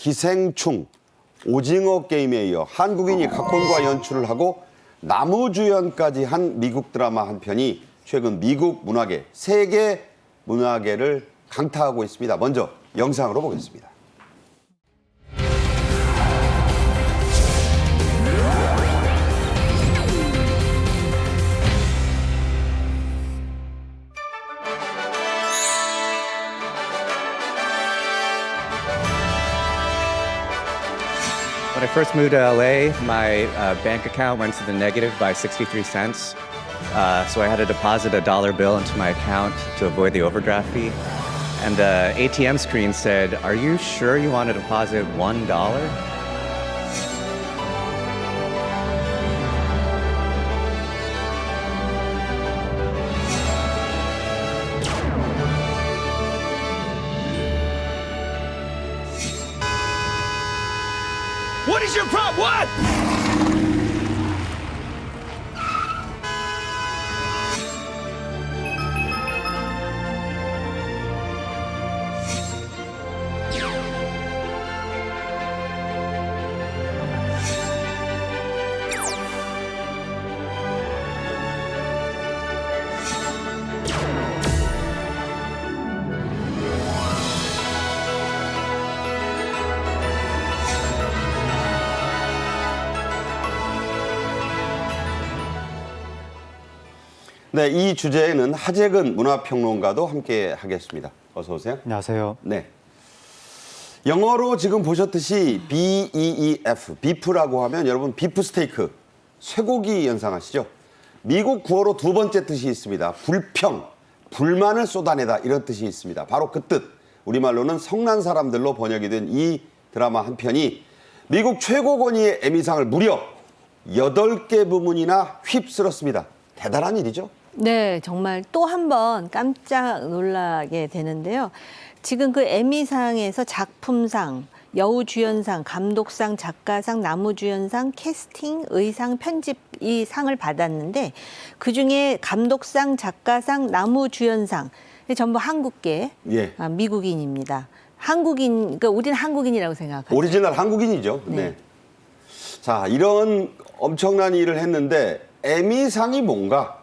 기생충, 오징어 게임에 이어 한국인이 각본과 연출을 하고 나무주연까지 한 미국 드라마 한 편이 최근 미국 문화계, 세계 문화계를 강타하고 있습니다. 먼저 영상으로 보겠습니다. First moved to LA, my uh, bank account went to the negative by 63 cents. Uh, so I had to deposit a dollar bill into my account to avoid the overdraft fee. And the ATM screen said, Are you sure you want to deposit $1? 네, 이 주제에는 하재근 문화평론가도 함께 하겠습니다. 어서 오세요. 안녕하세요. 네. 영어로 지금 보셨듯이 BEEF, 비프라고 하면 여러분 비프 스테이크, 쇠고기 연상하시죠? 미국 구어로 두 번째 뜻이 있습니다. 불평, 불만을 쏟아내다 이런 뜻이 있습니다. 바로 그 뜻. 우리말로는 성난 사람들로 번역이 된 이 드라마 한 편이 미국 최고 권위의 에미상을 무려 여덟 개 부문이나 휩쓸었습니다. 대단한 일이죠? 네, 정말 또 한 번 깜짝 놀라게 되는데요. 지금 그 에미상에서 작품상, 여우주연상, 감독상, 작가상, 나무주연상, 캐스팅, 의상, 편집 이 상을 받았는데 그 중에 감독상, 작가상, 나무주연상 전부 한국계 예. 아, 미국인입니다. 한국인, 그러니까 우리는 한국인이라고 생각하죠. 오리지널 한국인이죠. 네. 네. 자, 이런 엄청난 일을 했는데 에미상이 뭔가?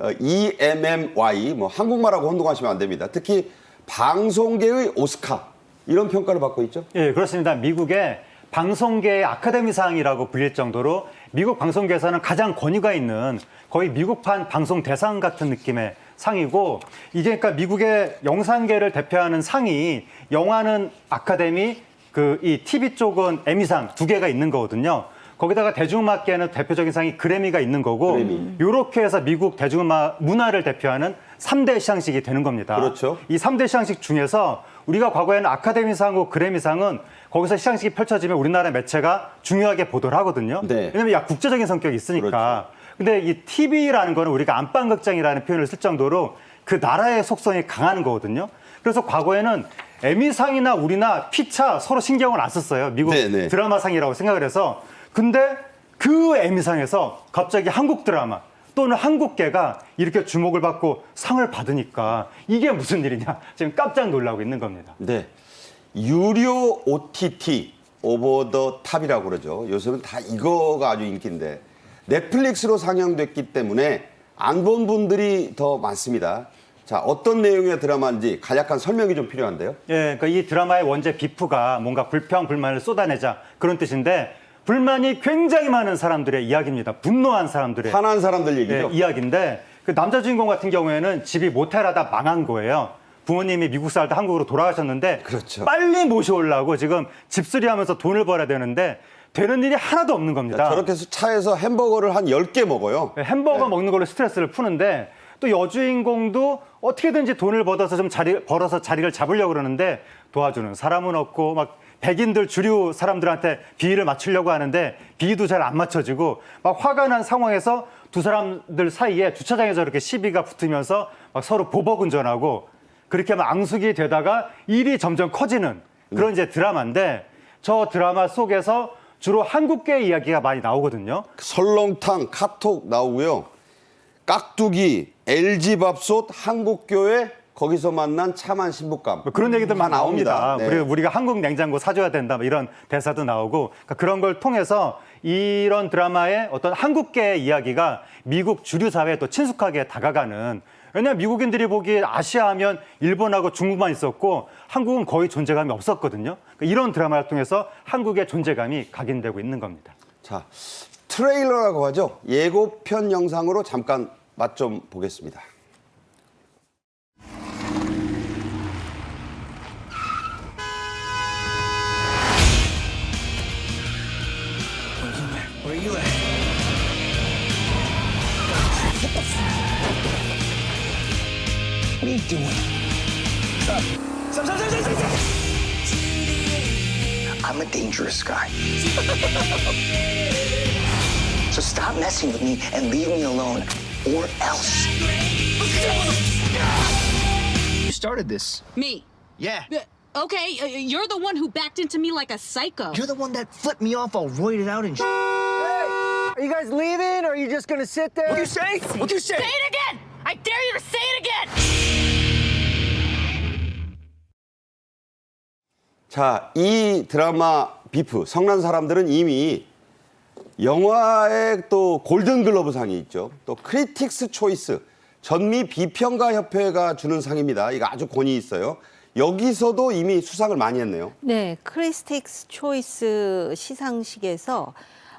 어, EMMY 뭐 한국말하고 혼동하시면 안 됩니다. 특히 방송계의 오스카 이런 평가를 받고 있죠. 예, 그렇습니다. 미국의 방송계의 아카데미상이라고 불릴 정도로 미국 방송계에서는 가장 권위가 있는 거의 미국판 방송 대상 같은 느낌의 상이고 이게 그러니까 미국의 영상계를 대표하는 상이 영화는 아카데미 그 이 TV 쪽은 에미상 두 개가 있는 거거든요. 거기다가 대중음악계는 대표적인 상이 그래미가 있는 거고 그래미. 요렇게 해서 미국 대중음악 문화를 대표하는 삼대 시상식이 되는 겁니다. 그렇죠. 이 삼대 시상식 중에서 우리가 과거에는 아카데미상하고 그래미상은 거기서 시상식이 펼쳐지면 우리나라 매체가 중요하게 보도를 하거든요. 네. 왜냐면 야 국제적인 성격이 있으니까. 그렇죠. 근데 이 TV라는 거는 우리가 안방극장이라는 표현을 쓸 정도로 그 나라의 속성이 강한 거거든요. 그래서 과거에는 에미상이나 우리나 피차 서로 신경을 안 썼어요. 미국 네, 네. 드라마상이라고 생각을 해서. 근데 그 에미상에서 갑자기 한국 드라마 또는 한국계가 이렇게 주목을 받고 상을 받으니까 이게 무슨 일이냐 지금 깜짝 놀라고 있는 겁니다. 네. 유료 OTT 오버 더 탑이라고 그러죠. 요즘은 다 이거가 아주 인기인데 넷플릭스로 상영됐기 때문에 안 본 분들이 더 많습니다. 자, 어떤 내용의 드라마인지 간략한 설명이 좀 필요한데요. 예, 그러니까 이 드라마의 원제 비프가 뭔가 불평 불만을 쏟아내자 그런 뜻인데 불만이 굉장히 많은 사람들의 이야기입니다. 분노한 사람들의 화난 사람들 예, 얘기죠. 이야기인데 그 남자 주인공 같은 경우에는 집이 모텔하다 망한 거예요. 부모님이 미국 살다 한국으로 돌아가셨는데 그렇죠. 빨리 모셔오려고 지금 집수리하면서 돈을 벌어야 되는데 되는 일이 하나도 없는 겁니다. 저렇게 해서 차에서 햄버거를 한 10개 먹어요. 네, 햄버거 먹는 걸로 스트레스를 푸는데 또 여주인공도 어떻게든지 돈을 벌어서 좀 자리 벌어서 자리를 잡으려고 그러는데 도와주는 사람은 없고 막 백인들 주류 사람들한테 비위를 맞추려고 하는데 비위도 잘 안 맞춰지고 막 화가 난 상황에서 두 사람들 사이에 주차장에서 이렇게 시비가 붙으면서 막 서로 보복운전하고 그렇게 막 앙숙이 되다가 일이 점점 커지는 그런 이제 드라마인데 저 드라마 속에서 주로 한국계 이야기가 많이 나오거든요. 설렁탕, 카톡 나오고요. 깍두기, LG 밥솥, 한국교회, 거기서 만난 참한 신부감. 뭐 그런 얘기들 다 많이 나옵니다. 네. 그리고 우리가 한국 냉장고 사줘야 된다 뭐 이런 대사도 나오고 그러니까 그런 걸 통해서 이런 드라마의 어떤 한국계의 이야기가 미국 주류 사회에 또 친숙하게 다가가는 왜냐하면 미국인들이 보기에 아시아 하면 일본하고 중국만 있었고 한국은 거의 존재감이 없었거든요. 그러니까 이런 드라마를 통해서 한국의 존재감이 각인되고 있는 겁니다. 자, 트레일러라고 하죠. 예고편 영상으로 잠깐 맛 좀 보겠습니다. dangerous guy. so stop messing with me and leave me alone, or else. You started this. Me. Yeah. Uh, Okay, uh, you're the one who backed into me like a psycho. You're the one that flipped me off all roided out and sh- Are you guys leaving, or are you just gonna sit there? What'd you say? What'd you say? Say it again! I dare you to say it again! 자, 이 드라마 비프 성난 사람들은 이미 영화의 또 골든 글러브 상이 있죠. 또 크리틱스 초이스 전미 비평가 협회가 주는 상입니다. 이거 아주 권위 있어요. 여기서도 이미 수상을 많이 했네요. 네, 크리스틱스 초이스 시상식에서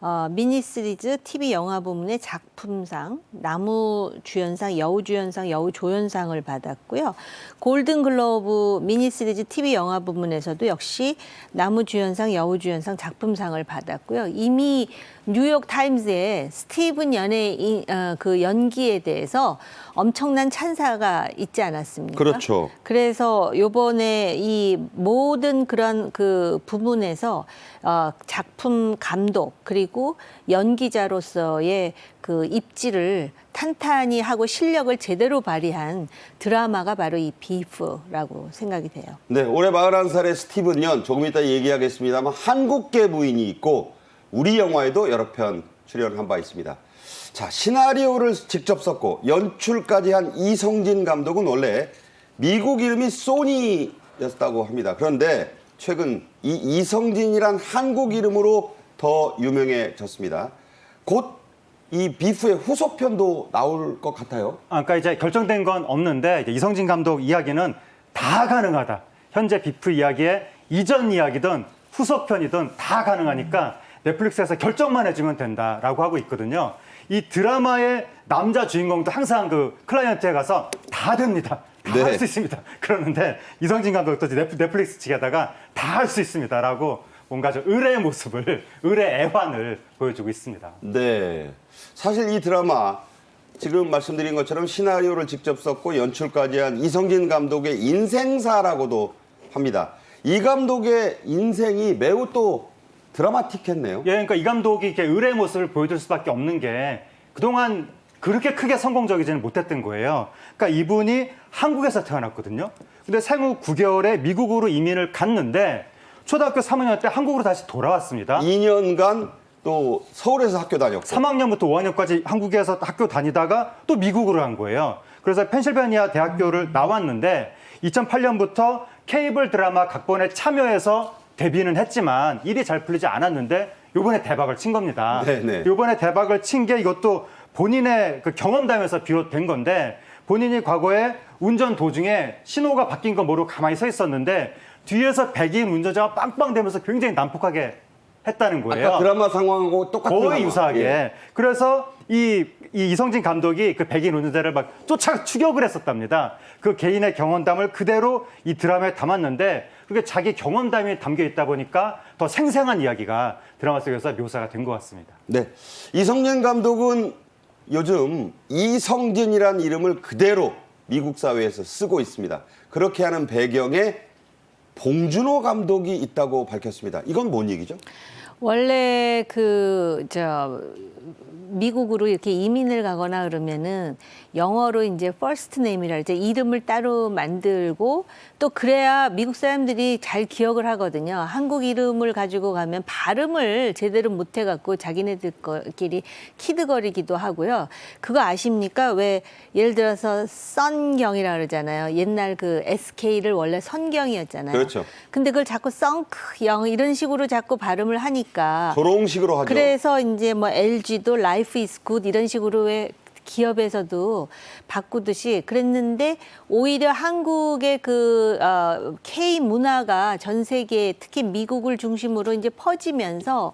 어, 미니 시리즈 TV 영화 부문의 작품상, 나무 주연상, 여우 주연상, 여우 조연상을 받았고요. 골든 글로브 미니 시리즈 TV 영화 부문에서도 역시 나무 주연상, 여우 주연상, 작품상을 받았고요. 이미 뉴욕 타임즈에 스티븐 연의 어, 그 연기에 대해서 엄청난 찬사가 있지 않았습니까? 그렇죠. 그래서 요번에 이 모든 그런 그 부분에서 어, 작품 감독 그리고 연기자로서의 그 입지를 탄탄히 하고 실력을 제대로 발휘한 드라마가 바로 이 비프라고 생각이 돼요. 네, 올해 41살의 스티븐 연 조금 이따 얘기하겠습니다만 한국계 부인이 있고 우리 영화에도 여러 편 출연한 바 있습니다. 자, 시나리오를 직접 썼고 연출까지 한 이성진 감독은 원래 미국 이름이 소니였다고 합니다. 그런데 최근 이 이성진이란 한국 이름으로 더 유명해졌습니다. 곧 이 비프의 후속편도 나올 것 같아요. 아, 그러니까 이제 결정된 건 없는데 이제 이성진 감독 이야기는 다 가능하다. 현재 비프 이야기의 이전 이야기든 후속편이든 다 가능하니까 넷플릭스에서 결정만 해주면 된다라고 하고 있거든요. 이 드라마의 남자 주인공도 항상 그 클라이언트에 가서 다 됩니다. 다 네. 할수 있습니다. 그러는데 이성진 감독도 넷플- 넷플릭스 측에다가 다 할 수 있습니다라고 뭔가 좀 의뢰의 모습을 의뢰 애환을 보여주고 있습니다. 네. 사실 이 드라마 지금 말씀드린 것처럼 시나리오를 직접 썼고 연출까지 한 이성진 감독의 인생사라고도 합니다. 이 감독의 인생이 매우 또 드라마틱했네요. 예, 그러니까 이 감독이 이렇게 의뢰의 모습을 보여줄 수밖에 없는 게 그동안 그렇게 크게 성공적이지는 못했던 거예요. 그러니까 이분이 한국에서 태어났거든요. 근데 생후 9개월에 미국으로 이민을 갔는데 초등학교 3학년 때 한국으로 다시 돌아왔습니다. 2년간 또 서울에서 학교 다녔고 3학년부터 5학년까지 한국에서 학교 다니다가 또 미국으로 간 거예요. 그래서 펜실베니아 대학교를 나왔는데 2008년부터 케이블 드라마 각본에 참여해서 데뷔는 했지만 일이 잘 풀리지 않았는데 요번에 대박을 친 겁니다. 네네. 요번에 대박을 친 게 이것도 본인의 그 경험담에서 비롯된 건데 본인이 과거에 운전 도중에 신호가 바뀐 거 모르고 가만히 서 있었는데 뒤에서 백인 운전자가 빵빵 대면서 굉장히 난폭하게 했다는 거예요. 아까 드라마 상황하고 똑같은 거의 상황. 유사하게. 예. 그래서 이, 이 이성진 감독이 그 백인 운전자를 막 쫓아 추격을 했었답니다. 그 개인의 경험담을 그대로 이 드라마에 담았는데 그게 자기 경험담이 담겨 있다 보니까 더 생생한 이야기가 드라마 속에서 묘사가 된 것 같습니다. 네. 이성진 감독은 요즘 이성진이란 이름을 그대로 미국 사회에서 쓰고 있습니다. 그렇게 하는 배경에 봉준호 감독이 있다고 밝혔습니다. 이건 뭔 얘기죠? 원래 그 저 미국으로 이렇게 이민을 가거나 그러면은 영어로 이제 first name이라 이제 이름을 따로 만들고 또 그래야 미국 사람들이 잘 기억을 하거든요. 한국 이름을 가지고 가면 발음을 제대로 못 해 갖고 자기네들끼리 키드거리기도 하고요. 그거 아십니까? 왜 예를 들어서 썬경이라 그러잖아요. 옛날 그 SK를 원래 선경이었잖아요. 그렇죠. 근데 그걸 자꾸 썬크영 이런 식으로 자꾸 발음을 하니까 조롱식으로 하죠. 그래서 이제 뭐 LG도 is good 이런 식으로 왜 기업에서도 바꾸듯이 그랬는데 오히려 한국의 그 어, K 문화가 전 세계 특히 미국을 중심으로 이제 퍼지면서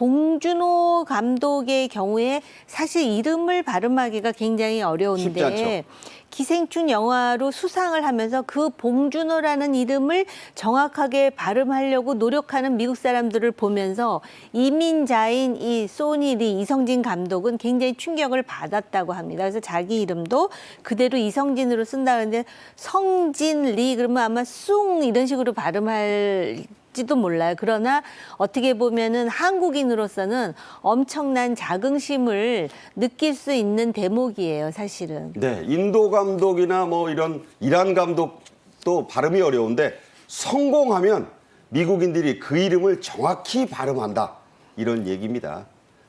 봉준호 감독의 경우에 사실 이름을 발음하기가 굉장히. 어려운데 기생충 영화로 수상을 하면서 그 봉준호라는 이름을 정확하게 발음하려고 노력하는 미국 사람들을 보면서 이민자인 이 소니 리 이성진 감독은 굉장히 충격을 받았다고 합니다. 그래서 자기 이름도 그대로 이성진으로 쓴다는데 성진 리 그러면 아마 숭 이런 식으로 발음할 지도 몰라요. 그러나 어떻게 보면은 한국인으로서는 엄청난 자긍심을 느낄 수 있는 대목이에요, 사실은. 네, 인도 감독이나 뭐 이런 이란 감독도 발음이 어려운데 성공하면 미국인들이 그 이름을 정확히 발음한다 이런 얘기입니다.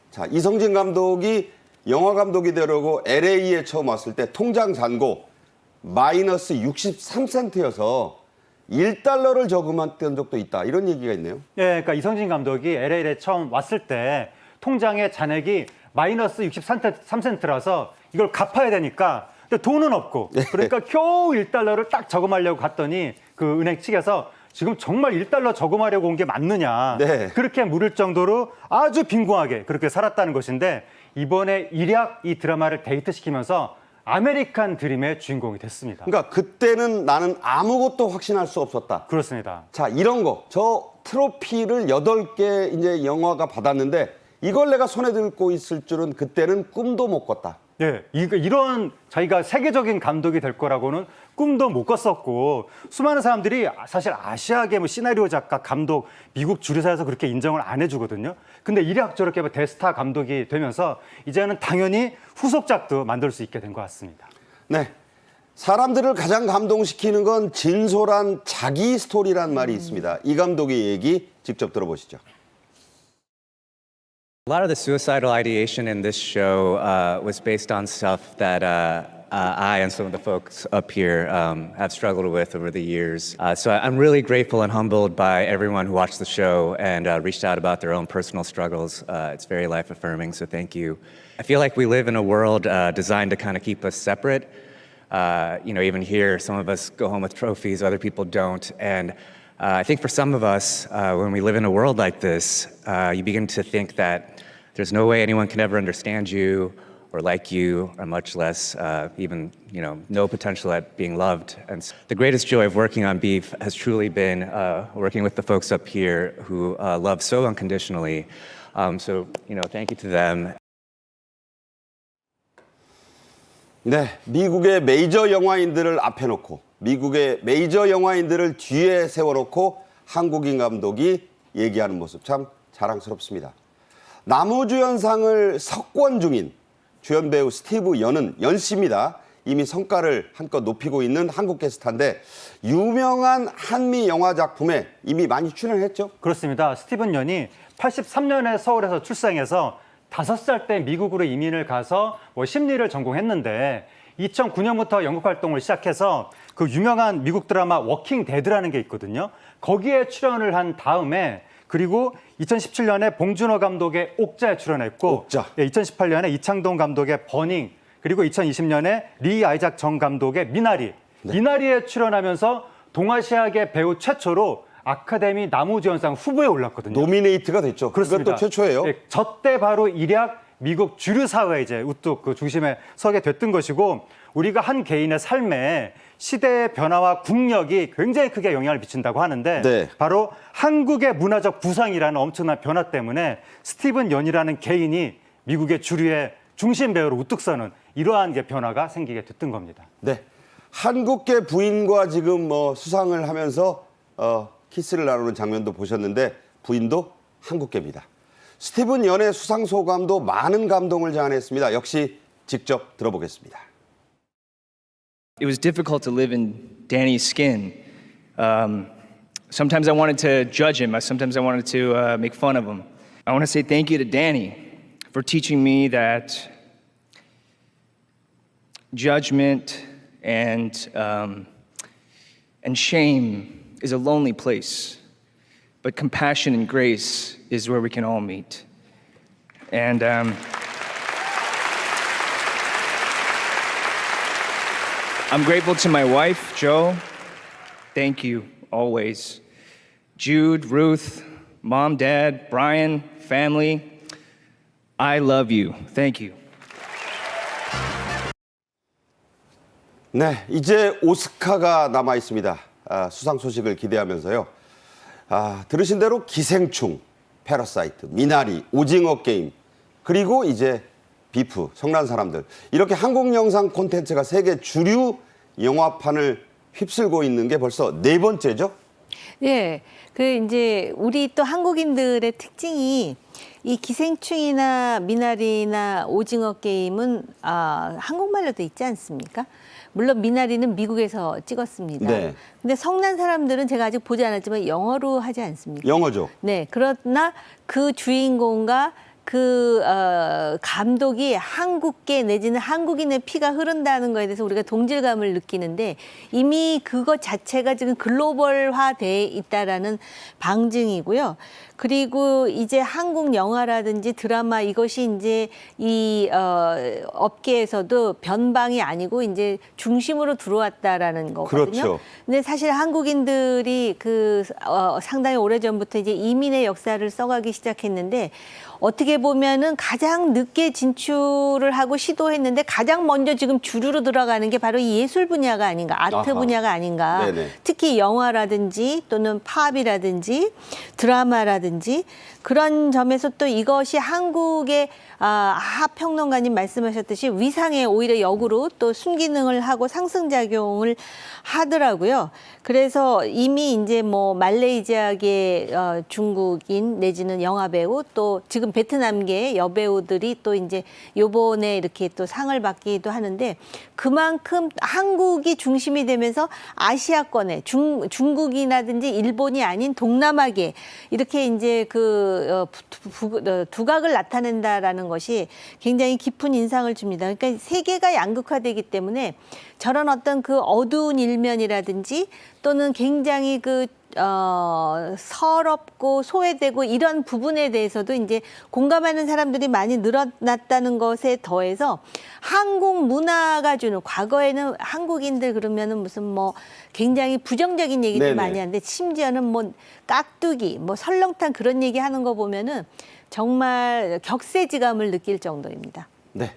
자, 이성진 감독이 영화 감독이 되려고 LA에 처음 왔을 때 통장 잔고 마이너스 63센트여서 1달러를 저금했던 적도 있다 이런 얘기가 있네요. 예, 그러니까 이성진 감독이 LA에 처음 왔을 때 통장에 잔액이 마이너스 63센트라서 이걸 갚아야 되니까 근데 돈은 없고 그러니까 겨우 1달러를 딱 저금하려고 갔더니 그 은행 측에서 지금 정말 1달러 저금하려고 온 게 맞느냐 네. 그렇게 물을 정도로 아주 빈궁하게 그렇게 살았다는 것인데 이번에 일약 이 드라마를 데이트시키면서 아메리칸 드림의 주인공이 됐습니다. 그러니까 그때는 나는 아무것도 확신할 수 없었다. 그렇습니다. 자, 이런 거. 저 트로피를 여덟 개 이제 영화가 받았는데 이걸 내가 손에 들고 있을 줄은 그때는 꿈도 못 꿨다. 네, 이- 이런 자기가 세계적인 감독이 될 거라고는 꿈도 못 꿨었고 수많은 사람들이 사실 아시아계 뭐 시나리오 작가, 감독 미국 주류사에서 그렇게 인정을 안 해주거든요. 근데 이력 저렇게 뭐 대스타 감독이 되면서 이제는 당연히 후속작도 만들 수 있게 된 것 같습니다. 네. 사람들을 가장 감동시키는 건 진솔한 자기 스토리란 말이 있습니다. 이 감독의 얘기 직접 들어보시죠. A lot of the suicidal ideation in this show uh, was based on stuff that uh, uh, I and some of the folks up here um, have struggled with over the years. Uh, so I'm really grateful and humbled by everyone who watched the show and uh, reached out about their own personal struggles. Uh, it's very life affirming, so thank you. I feel like we live in a world designed to kind of keep us separate. You know, even here, some of us go home with trophies, other people don't. And I think for some of us, uh, when we live in a world like this, uh, you begin to think that there's no way anyone can ever understand you or like you, or much less uh, even, you know, no potential at being loved. And s- the greatest joy of working on Beef has truly been uh, working with the folks up here who uh, love so unconditionally. Um, so, you know, thank you to them. 네. 미국의 메이저 영화인들을 앞에 놓고 미국의 메이저 영화인들을 뒤에 세워놓고 한국인 감독이 얘기하는 모습 참 자랑스럽습니다. 나무주연상을 석권 중인 주연 배우 스티브 연은 연 씨입니다. 이미 성과를 한껏 높이고 있는 한국 게스트인데 유명한 한미 영화 작품에 이미 많이 출연했죠. 그렇습니다. 스티븐 연이 83년에 서울에서 출생해서 다섯 살 때 미국으로 이민을 가서 뭐 심리를 전공했는데 2009년부터 연극 활동을 시작해서 그 유명한 미국 드라마 워킹 데드라는 게 있거든요. 거기에 출연을 한 다음에 그리고 2017년에 봉준호 감독의 옥자에 출연했고 옥자. 예, 2018년에 이창동 감독의 버닝 그리고 2020년에 리 아이작 정 감독의 미나리 미나리에 출연하면서 동아시아계 배우 최초로 아카데미 나무주연상 후보에 올랐거든요. 노미네이트가 됐죠. 그렇습니다. 최초예요. 예, 저때 바로 일약 미국 주류 사회 이제 우뚝 그 중심에 서게 됐던 것이고 우리가 한 개인의 삶에 시대의 변화와 국력이 굉장히 크게 영향을 미친다고 하는데 네. 바로 한국의 문화적 부상이라는 엄청난 변화 때문에 스티븐 연이라는 개인이 미국의 주류의 중심 배우로 우뚝 서는 이러한 게 변화가 생기게 됐던 겁니다. 네. 한국계 부인과 지금 뭐 수상을 하면서 어, 키스를 나누는 장면도 보셨는데 부인도 한국계입니다. 스티븐 연의 수상 소감도 많은 감동을 자아냈습니다. 역시 직접 들어보겠습니다. It was difficult to live in Danny's skin. Um, sometimes I wanted to judge him. Sometimes I wanted to uh, make fun of him. I want to say thank you to Danny for teaching me that judgment and um, and shame is a lonely place, but compassion and grace is where we can all meet. And. Um, I'm grateful to my wife, Joe. Thank you always. Jude, Ruth, mom, dad, Brian, family. I love you. Thank you. 네, 이제 오스카가 남아 있습니다. 아, 수상 소식을 기대하면서요. 아, 들으신 대로 기생충, 패러사이트, 미나리, 오징어 게임, 그리고 이제 비프, 성난 사람들. 이렇게 한국 영상 콘텐츠가 세계 주류 영화판을 휩쓸고 있는 게 벌써 네 번째죠? 예. 그 이제 우리 또 한국인들의 특징이 이 기생충이나 미나리나 오징어 게임은 아, 한국말로 돼 있지 않습니까? 물론 미나리는 미국에서 찍었습니다. 네. 근데 성난 사람들은 제가 아직 보지 않았지만 영어로 하지 않습니까? 영어죠. 네. 그러나 그 주인공과 그 어, 감독이 한국계 내지는 한국인의 피가 흐른다는 거에 대해서 우리가 동질감을 느끼는데 이미 그것 자체가 지금 글로벌화돼 있다라는 방증이고요. 그리고 이제 한국 영화라든지 드라마 이것이 이제 이 어, 업계에서도 변방이 아니고 이제 중심으로 들어왔다라는 거거든요. 그렇죠. 근데 사실 한국인들이 그 어, 상당히 오래 전부터 이제 이민의 역사를 써가기 시작했는데 어떻게 보면은 가장 늦게 진출을 하고 시도했는데 가장 먼저 지금 주류로 들어가는 게 바로 이 예술 분야가 아닌가, 아트 아하. 분야가 아닌가. 네네. 특히 영화라든지 또는 팝이라든지 드라마라든지 그런 점에서 또 이것이 한국의 아, 하 평론가님 말씀하셨듯이 위상에 오히려 역으로 또 순기능을 하고 상승작용을 하더라고요. 그래서 이미 이제 뭐 말레이시아계 어, 중국인 내지는 영화 배우 또 지금 베트남 계 여배우들이 또 이제 요번에 이렇게 또 상을 받기도 하는데 그만큼 한국이 중심이 되면서 아시아권에 중, 중국이라든지 일본이 아닌 동남아계 이렇게 이제 그 어, 어, 두각을 나타낸다라는 것이 굉장히 깊은 인상을 줍니다. 그러니까 세계가 양극화되기 때문에 저런 어떤 그 어두운 일면이라든지 또는 굉장히 그 어, 서럽고 소외되고 이런 부분에 대해서도 이제 공감하는 사람들이 많이 늘어났다는 것에 더해서 한국 문화가 주는 과거에는 한국인들 그러면은 무슨 뭐 굉장히 부정적인 네네. 많이 하는데 심지어는 뭐 깍두기, 뭐 설렁탕 그런 얘기 하는 거 보면은 정말 격세지감을 느낄 정도입니다. 네.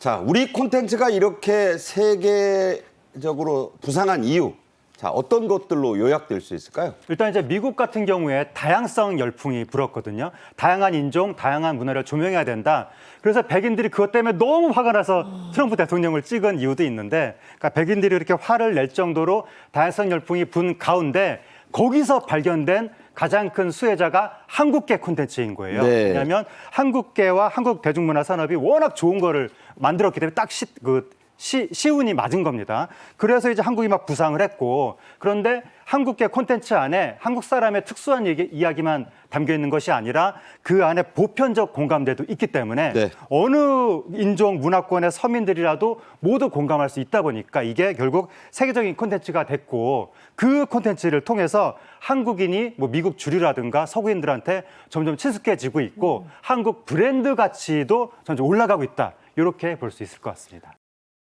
자, 우리 콘텐츠가 이렇게 세계적으로 부상한 이유. 자, 어떤 것들로 요약될 수 있을까요? 일단 이제 미국 같은 경우에 다양성 열풍이 불었거든요. 다양한 인종, 다양한 문화를 조명해야 된다. 그래서 백인들이 그것 때문에 너무 화가 나서 트럼프 대통령을 찍은 이유도 있는데, 그러니까 백인들이 이렇게 화를 낼 정도로 다양성 열풍이 분 가운데 거기서 발견된 가장 큰 수혜자가 한국계 콘텐츠인 거예요. 네. 왜냐하면 한국계와 한국 대중문화 산업이 워낙 좋은 거를 만들었기 때문에 딱 시, 그 시, 시운이 맞은 겁니다. 그래서 이제 한국이 막 부상을 했고 그런데 한국계 콘텐츠 안에 한국 사람의 특수한 얘기, 이야기만 담겨 있는 것이 아니라 그 안에 보편적 공감대도 있기 때문에 네. 어느 인종 문화권의 서민들이라도 모두 공감할 수 있다 보니까 이게 결국 세계적인 콘텐츠가 됐고 그 콘텐츠를 통해서 한국인이 뭐 미국 주류라든가 서구인들한테 점점 친숙해지고 있고 한국 브랜드 가치도 점점 올라가고 있다. 이렇게 볼 수 있을 것 같습니다.